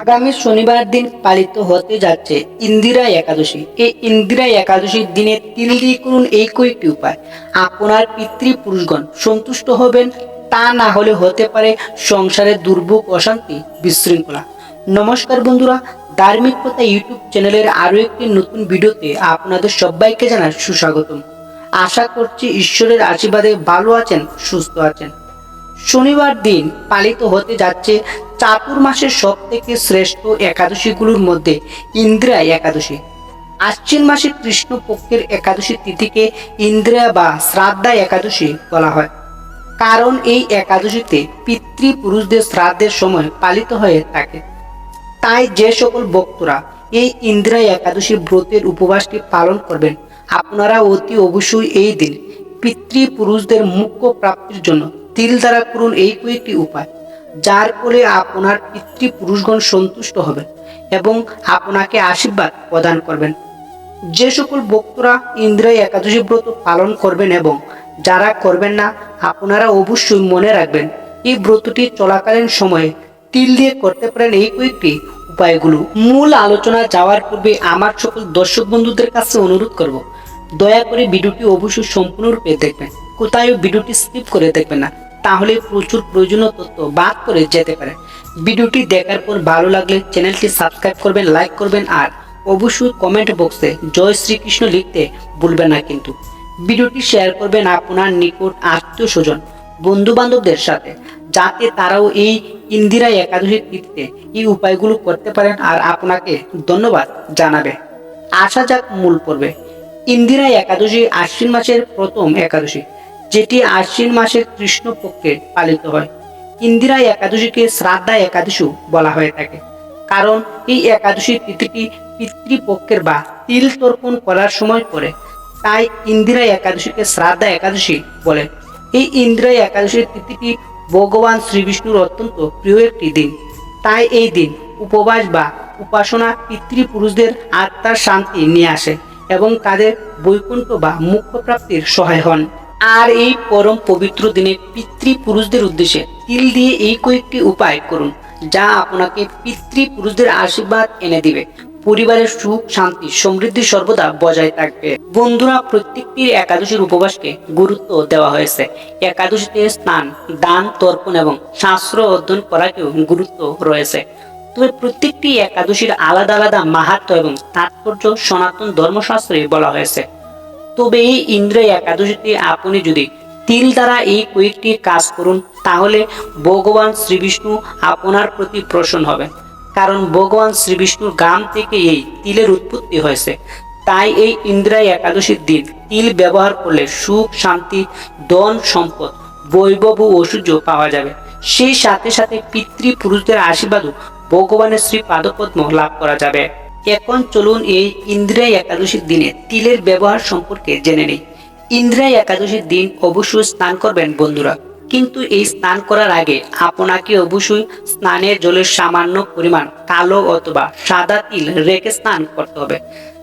আগামী শনিবার দিন পালিত হতে যাচ্ছে ইন্দিরা একাদশী। এই ইন্দিরা একাদশীর দিনে তিল দিয়ে করুন এই কয়েকটি উপায়। আপনার পিতৃপুরুষগণ সন্তুষ্ট হবেন, তা না হলে হতে পারে সংসারে দুর্ভোগ, অশান্তি, বিশৃঙ্খলা। নমস্কার বন্ধুরা, ধার্মিক কথা ইউটিউব চ্যানেলের আরও একটি নতুন ভিডিওতে আপনাদের সবাইকে জানার সুস্বাগতম। আশা করছি ঈশ্বরের আশীর্বাদে ভালো আছেন, সুস্থ আছেন। শনিবার দিন পালিত হতে যাচ্ছে চাতুর্মাসের সব থেকে শ্রেষ্ঠ একাদশীগুলোর মধ্যে ইন্দিরা একাদশী। আশ্বিন মাসে কৃষ্ণ পক্ষের একাদশী তিথিকে ইন্দিরা বা শ্রাদ্ধা একাদশী বলা হয়। কারণ এই একাদশীতে পিতৃপুরুষদের শ্রাদ্ধের সময় পালিত হয়ে থাকে। তাই যে সকল ভক্তরা এই ইন্দিরা একাদশী ব্রতের উপবাসটি পালন করবেন, আপনারা অতি অবশ্যই এই দিন পিতৃপুরুষদের মুখ্য প্রাপ্তির জন্য তিল দ্বারা করুন এই কয়েকটি উপায়, যার ফলে আপনার পিতৃপুরুষগণ সন্তুষ্ট হবেন এবং আপনাকে আশীর্বাদ প্রদান করবেন। যে সকল ভক্তরা ইন্দ্রিয় একাদশী ব্রত পালন করবেন এবং যারা করবেন না, আপনারা অবশ্যই মনে রাখবেন, এই ব্রতটি চলাকালীন সময়ে তিল দিয়ে করতে পারেন এই কয়েকটি উপায়গুলো। মূল আলোচনা যাওয়ার পূর্বে আমার সকল দর্শক বন্ধুদের কাছে অনুরোধ করব, দয়া করে ভিডিওটি অবশ্যই সম্পূর্ণরূপে দেখবেন কোথায় ভিডিওটি স্কিপ করে দেখবেন না। তাহলে প্রচুর প্রয়োজনীয় তথ্য বাদ করে যেতে পারে। ভিডিওটি দেখার পর ভালো লাগলে চ্যানেলটি সাবস্ক্রাইব করবেন, লাইক করবেন আর অবশ্যই কমেন্ট বক্সে জয় শ্রীকৃষ্ণ লিখতে ভুলবেন না কিন্তু। ভিডিওটি শেয়ার করবেন আপনার নিকট আত্মীয় স্বজন বন্ধু বান্ধবদের সাথে, যাতে তারাও এই ইন্দিরা একাদশীর তিথিতে এই উপায়গুলো করতে পারেন আর আপনাকে ধন্যবাদ জানাবে। আসা যাক মূল পর্বে। ইন্দিরা একাদশী আশ্বিন মাসের প্রথম একাদশী। যেটি আশ্বিন মাসের কৃষ্ণ পক্ষে পালিত হয়। ইন্দিরা একাদশীকে শ্রাদ্ধা একাদশী বলা হয়ে থাকে। কারণ এই একাদশী তিথিটি পিতৃপক্ষের বা তিল তর্পণ করার সময় পড়ে। তাই ইন্দিরা একাদশীকে শ্রাদ্ধা একাদশী বলে। এই ইন্দিরা একাদশীর তিথিটি ভগবান শ্রী বিষ্ণুর অত্যন্ত প্রিয় একটি দিন। তাই এই দিন উপবাস বা উপাসনা পিতৃপুরুষদের আত্মার শান্তি নিয়ে আসে এবং তাদের বৈকুণ্ঠ বা মুখ্য প্রাপ্তির সহায় হন। আর এই পরম পবিত্র দিনে পিতৃপুরুষদের উদ্দেশ্যে তিল দিয়ে এই কয়েকটি উপায় করুন, যা আপনাকে পিতৃপুরুষদের আশীর্বাদ এনে দিবে। পরিবারের সুখ, শান্তি, সমৃদ্ধি সর্বদা বজায় থাকবে। বন্ধুরা প্রত্যেকটি একাদশীর উপবাসকে গুরুত্ব দেওয়া হয়েছে। একাদশীতে স্নান, দান, তর্পণ এবং শাস্ত্র অধ্যয়ন করাকেও গুরুত্ব রয়েছে। তবে প্রত্যেকটি একাদশীর আলাদা আলাদা মাহাত্ম এবং তাৎপর্য সনাতন ধর্মশাস্ত্রে বলা হয়েছে। তবে এই ইন্দ্র একাদশীতে আপনি যদি তিল দ্বারা এই কয়েকটি কাজ করুন, তাহলে ভগবান শ্রীবিষ্ণু আপনার প্রতি প্রসন্ন হবে। কারণ ভগবান শ্রীবিষ্ণুর গ্রাম থেকে এই তিলের উৎপত্তি হয়েছে। তাই এই ইন্দ্রায় একাদশীর দিন তিল ব্যবহার করলে সুখ, শান্তি, ধন, সম্পদ, বৈভব ও ঐশ্বর্য পাওয়া যাবে। সেই সাথে সাথে পিতৃপুরুষদের আশীর্বাদও ভগবানের শ্রী পাদপদ্ম লাভ করা যাবে। এখন চলুন এই ইন্দ্রিয় একাদশীর দিনে তিলের ব্যবহার সম্পর্কে জেনে নেই। ইন্দ্রিয় একাদশীর দিন অবশ্যই স্নান করবেন বন্ধুরা। কিন্তু এই স্নান করার আগে আপনাকে অবশ্যই স্নানের জলের সামান্য পরিমাণ কালো অথবা সাদা তিল রেখে স্নান করতে হবে।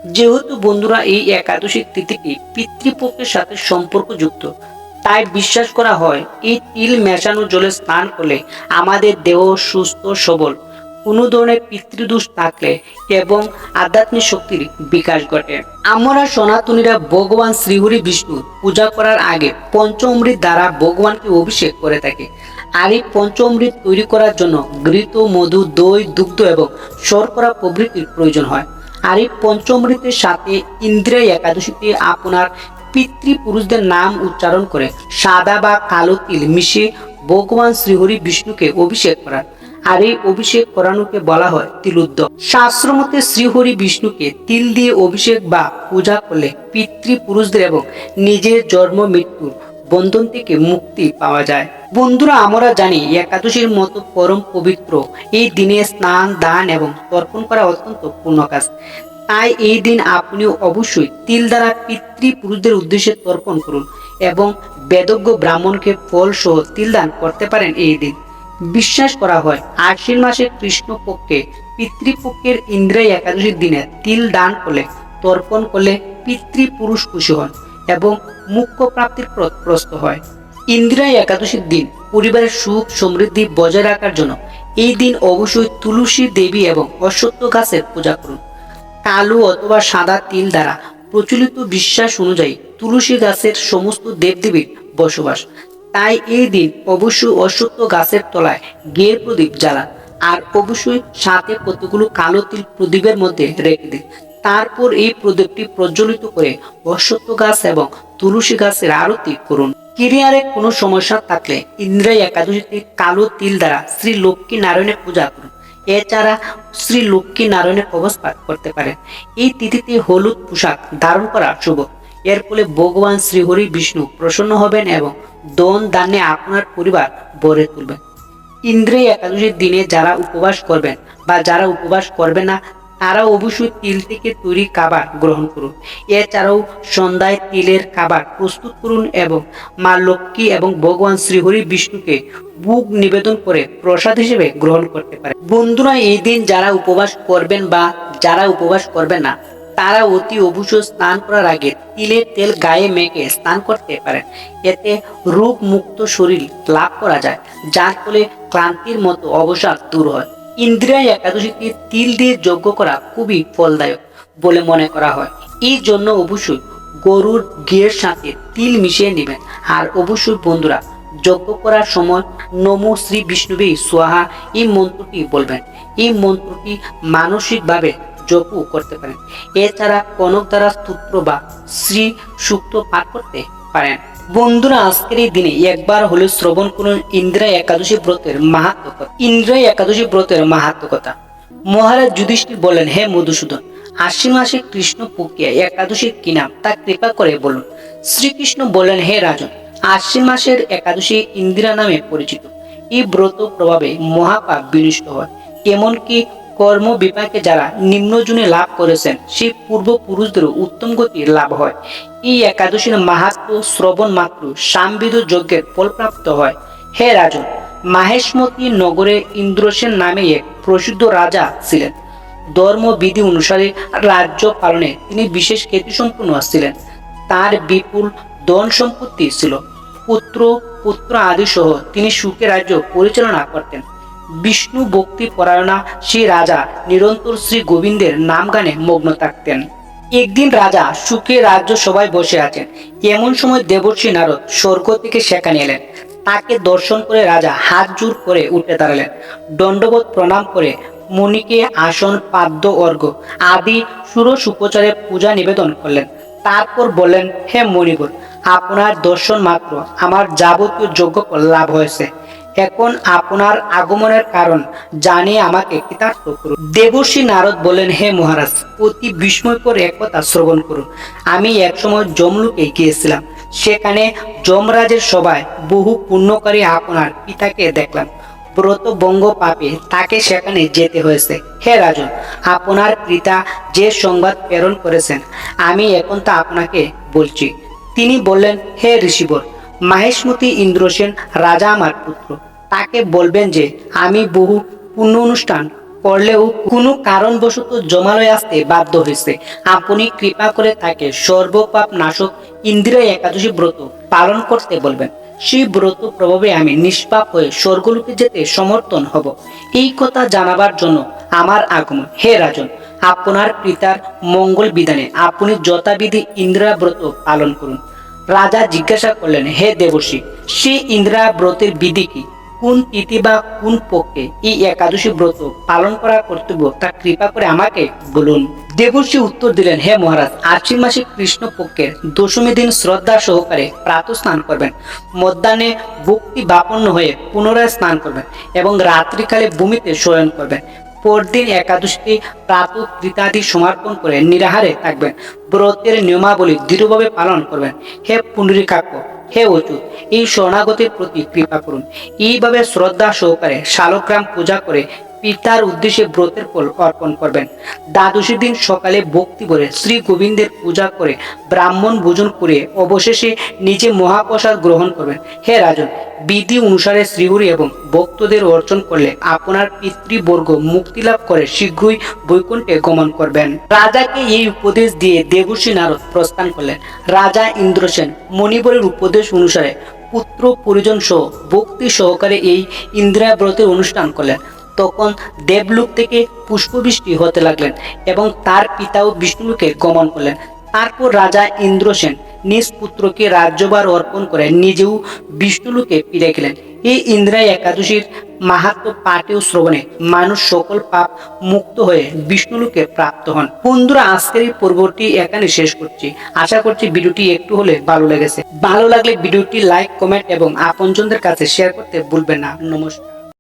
যেহেতু বন্ধুরা এই একাদশী তিথিটি পিতৃপক্ষের সাথে সম্পর্কযুক্ত, তাই বিশ্বাস করা হয় এই তিল মেশানো জলে স্নান করলে আমাদের দেহ সুস্থ সবল কোনো ধরনের পিতৃদোষ থাকলে এবং আধ্যাত্মিক শক্তির বিকাশ ঘটে। আমরা সনাতনীরা ভগবান শ্রীহরি বিষ্ণু পূজা করার আগে পঞ্চমৃত দ্বারা ভগবানকে অভিষেক করে থাকে। আর এই পঞ্চমৃত তৈরি করার জন্য ঘৃত, মধু, দই, দুগ্ধ এবং শর্করা প্রভৃতির প্রয়োজন হয়। আর এই পঞ্চমৃতের সাথে ইন্দ্রিয় একাদশীতে আপনার পিতৃপুরুষদের নাম উচ্চারণ করে সাদা বা কালো তিল মিশিয়ে ভগবান শ্রীহরি বিষ্ণুকে অভিষেক করার আর এই অভিষেক করানোকে বলা হয় তিলুদ্দ। শাস্ত্র মতে শ্রীহরি বিষ্ণুকে তিল দিয়ে অভিষেক বা পূজা করলে পিতৃপুরুষদের এবং নিজের জন্ম মৃত্যুর বন্ধন থেকে মুক্তি পাওয়া যায়। বন্ধুরা, আমরা জানি একাদশীর মতো পরম পবিত্র এই দিনে স্নান, দান এবং তর্পণ করা অত্যন্ত পূর্ণ কাজ। তাই এই দিন আপনিও অবশ্যই তিল দ্বারা পিতৃপুরুষদের উদ্দেশ্যে তর্পণ করুন এবং বেদজ্ঞ ব্রাহ্মণকে ফল সহ তিল দান করতে পারেন এই দিন। বিশ্বাস করা হয়। আশ্বিন মাসে কৃষ্ণ পক্ষে পিতৃপক্ষের ইন্দ্রিয় একাদশীর দিনে তিল দান করলে, তর্পণ করলে পিতৃপুরুষ খুশি হন এবং মুখ্য প্রাপ্তির প্রস্ত হয়। ইন্দিরা একাদশীর দিন পরিবারের সুখ সমৃদ্ধি বজায় রাখার জন্য এই দিন অবশ্যই তুলসী দেবী এবং অশ্বত্থ গাছের পূজা করুন। কালো অথবা সাদা তিল দ্বারা প্রচলিত বিশ্বাস অনুযায়ী তুলসী গাছের সমস্ত দেবদেবীর বসবাস। তাই এই দিন অবশ্যই অশ্বত্থ গাছের তলায় গের প্রদীপ জ্বালান আর অবশ্যই সাথে কতগুলো কালো তিল প্রদীপের মধ্যে রেখে দিন তারপর এই প্রদীপটি প্রজ্বলিত করে অশ্বত্থ গাছ এবং তুলসী গাছের আরতি করুন। কেরিয়ারে কোনো সমস্যা থাকলে ইন্দ্রাই একাদশীতে কালো তিল দ্বারা শ্রী লক্ষ্মী নারায়ণের পূজা করুন। এছাড়া শ্রী লক্ষ্মী নারায়ণের পাঠ করতে পারেন। এই তিথিতে হলুদ পোশাক ধারণ করা শুভ। এর ফলে ভগবান শ্রীহরি বিষ্ণু প্রসন্ন হবেন এবং দন দানে আপনার পরিবার ভরে তুলবেন। ইন্দ্রিয় একাদশীর দিনে যারা উপবাস করবেন বা যারা উপবাস করবে না তারা অবশ্যই তিল থেকে তৈরি খাবার গ্রহণ করুন। এছাড়াও সন্ধ্যায় তিলের খাবার প্রস্তুত করুন এবং মা লক্ষ্মী এবং ভগবান শ্রীহরি বিষ্ণুকে বুক নিবেদন করে প্রসাদ হিসেবে গ্রহণ করতে পারে বন্ধুরা, এই দিন যারা উপবাস করবেন বা যারা উপবাস করবেন না তারা অতি অবশ্যই স্নান করার আগে তিলের তেল গায়ে মেখে স্নান করতে পারেন। এতে রোগ মুক্ত শরীর লাভ করা যায়, যার ফলে ক্লান্তির মতো অবসাদ দূর হয়। ইন্দ্রিয় একাদশীতে তিল দিয়ে যজ্ঞ করা খুবই ফলদায়ক বলে মনে করা হয়। এই জন্য অবশ্যই গরুর ঘিয়ের সাথে তিল মিশিয়ে নেবেন। আর অবশ্যই বন্ধুরা, যজ্ঞ করার সময় নমো শ্রী বিষ্ণুবে সোহা এই মন্ত্রটি বলবেন। এই মন্ত্রটি মানসিকভাবে জপও করতে পারেন। এছাড়া কনক দ্বারা স্তোত্র বা শ্রী সুক্ত পাঠ করতে পারেন। বন্ধুরা, আজকের এই দিনে একবার হলে শ্রবণ করুন ইন্দ্রা একাদশী ব্রতের মাহাত্ম কথা ইন্দ্রা একাদশী ব্রতের মাহাত্ম কথা মহারাজ যুধিষ্ঠির বলেন, হে মধুসূদন, আশ্বিন মাসে কৃষ্ণ পক্ষিয়া একাদশীর কি নাম? তা কৃপা করে বলুন। শ্রীকৃষ্ণ বলেন, হে রাজন, আশ্বিন মাসের একাদশী ইন্দিরা নামে পরিচিত। এই ব্রত প্রভাবে মহাপাপ বিনষ্ট হয়। এমনকি কর্ম বিপাকে যারা নিম্নজনে লাভ করেছেন সেই পূর্বপুরুষদেরও উত্তম গতি লাভ হয়। এই একাদশীর মাহাত্ম শ্রবণ মাত্র সামবিদ যজ্ঞের ফলপ্রাপ্ত হয়। হে রাজন, মাহেশমতি নগরে ইন্দ্রসেন নামে এক প্রসিদ্ধ রাজা ছিলেন। ধর্মবিধি অনুসারে রাজ্য পালনে তিনি বিশেষ খ্যাতিসম্পন্ন ছিলেন। তার বিপুল ধন সম্পত্তি ছিল। পুত্র পুত্র আদি সহ তিনি সুখে রাজ্য পরিচালনা করতেন। বিষ্ণু ভক্তি পরায়ণা সেই রাজা নিরন্তর শ্রী গোবিন্দের নাম গানে মগ্ন থাকতেন। একদিন রাজা সুখে রাজ্য সবাই বসে আছেন। এমন সময় দেবর্ষী নারদ স্বর্গ থেকে সেখানে এলেন। তাকে দর্শন করে রাজা হাত জোর করে উঠে দাঁড়ালেন। দণ্ডবোধ প্রণাম করে মুনিকে আসন, পাদ্য অর্ঘ আদি সুর সুপচারে পূজা নিবেদন করলেন। তারপর বললেন, হে মণিবর আপনার দর্শন মাত্র। আমার যাবতীয় যোগ্য লাভ হয়েছে। এখন আপনার আগমনের কারণ জানিয়ে আমাকে কৃতার্থ করুন নারদ বলেন, হে মহারাজ, অতি বিস্ময়কর এক কথা শ্রবণ করুন। আমি একসময় জমলুকে গিয়েছিলাম। সেখানে যমরাজের সভায় বহু পুণ্যকারী আপনার পিতাকে দেখলাম। ব্রত বঙ্গ পাপে তাকে সেখানে যেতে হয়েছে। হে রাজন, আপনার পিতা যে সংবাদ প্রেরণ করেছেন, আমি এখন তা আপনাকে বলছি। তিনি বললেন, হে ঋষিবর, মাহেশমতি ইন্দ্রসেন রাজা আমার পুত্র। তাকে বলবেন যে, আমি বহু পুণ্য অনুষ্ঠান করলেও কোনো কারণবশত জমালয় আসতে বাধ্য হয়েছে আপনি কৃপা করে তাকে সর্বপাপ নাশক ইন্দিরা একাদশী ব্রত পালন করতে বলবেন। সেই ব্রত প্রভাবে আমি নিষ্পাপ হয়ে স্বর্গলোকে যেতে সমর্থন হব। এই কথা জানাবার জন্য আমার আগমন। হে রাজন, আপনার পিতার মঙ্গল বিধানে আপনি যথাবিধি ইন্দিরা ব্রত পালন করুন। রাজা জিজ্ঞাসা করলেন, হে দেবর্ষী, সেই ইন্দিরা ব্রতের বিধি কি? কোন তিথি বা কোন পক্ষে এই একাদশী ব্রত পালন করা কর্তব্য, তা কৃপা করে আমাকে বলুন। দেবর্ষী উত্তর দিলেন, হে মহারাজ, আশ্বিন মাসে কৃষ্ণ পক্ষের দশমী দিন শ্রদ্ধা সহকারে প্রাতঃ স্নান করবেন। মধ্যাহ্নে ভক্তি বাপন্ন হয়ে পুনরায় স্নান করবেন এবং রাত্রিকালে ভূমিতে শয়ন করবেন। পরদিন একাদশীতে প্রাত কৃতাদি সমর্পণ করে নিরাহারে থাকবেন। ব্রতের নিয়মাবলী দৃঢ়ভাবে পালন করবেন। হে পুনরিকাক্য হে অচুত এই শরণাগতির প্রতি কৃপা করুন। এইভাবে শ্রদ্ধা সহকারে শালগ্রাম পূজা করে পিতার উদ্দেশ্যে ব্রতের ফল অর্পণ করবেন। দ্বাদশী দিন সকালে ভক্তি করে শ্রী গোবিন্দের পূজা করে ব্রাহ্মণ ভোজন করে অবশেষে নিজে মহাপ্রসাদ গ্রহণ করবেন। হে রাজন, বিধি অনুসারে শ্রীহরি এবং ভক্তদের অর্জন করলে আপনার পিতৃবর্গ মুক্তি লাভ করে শীঘ্রই বৈকুণ্ঠে গমন করবেন। রাজাকে এই উপদেশ দিয়ে দেবর্ষী নারদ প্রস্থান করলেন। রাজা ইন্দ্রসেন মণিবরের উপদেশ অনুসারে পুত্র পরিজন সহ ভক্তি সহকারে এই ইন্দিরা ব্রতের অনুষ্ঠান করলেন। তখন দেবলোক থেকে পুষ্পবৃষ্টি হতে লাগলেন এবং তার পিতাও বিষ্ণুলোকে গমন করলেন। তারপর রাজা ইন্দ্রসেন নিজ পুত্রকে রাজ্যভার অর্পণ করে নিজেও বিষ্ণুলোকে ফিরে গেলেন। এই ইন্দ্রায় একাদশীর মাহাত্ম পাঠে ও শ্রবণে মানুষ সকল পাপ মুক্ত হয়ে বিষ্ণুলোকে প্রাপ্ত হন। বন্ধুরা, আজকের এই পর্বটি এখানে শেষ করছি। আশা করছি ভিডিওটি একটু হলে ভালো লেগেছে। ভালো লাগলে ভিডিওটি লাইক, কমেন্ট এবং আপনজনদের কাছে শেয়ার করতে ভুলবেন না। নমস্কার।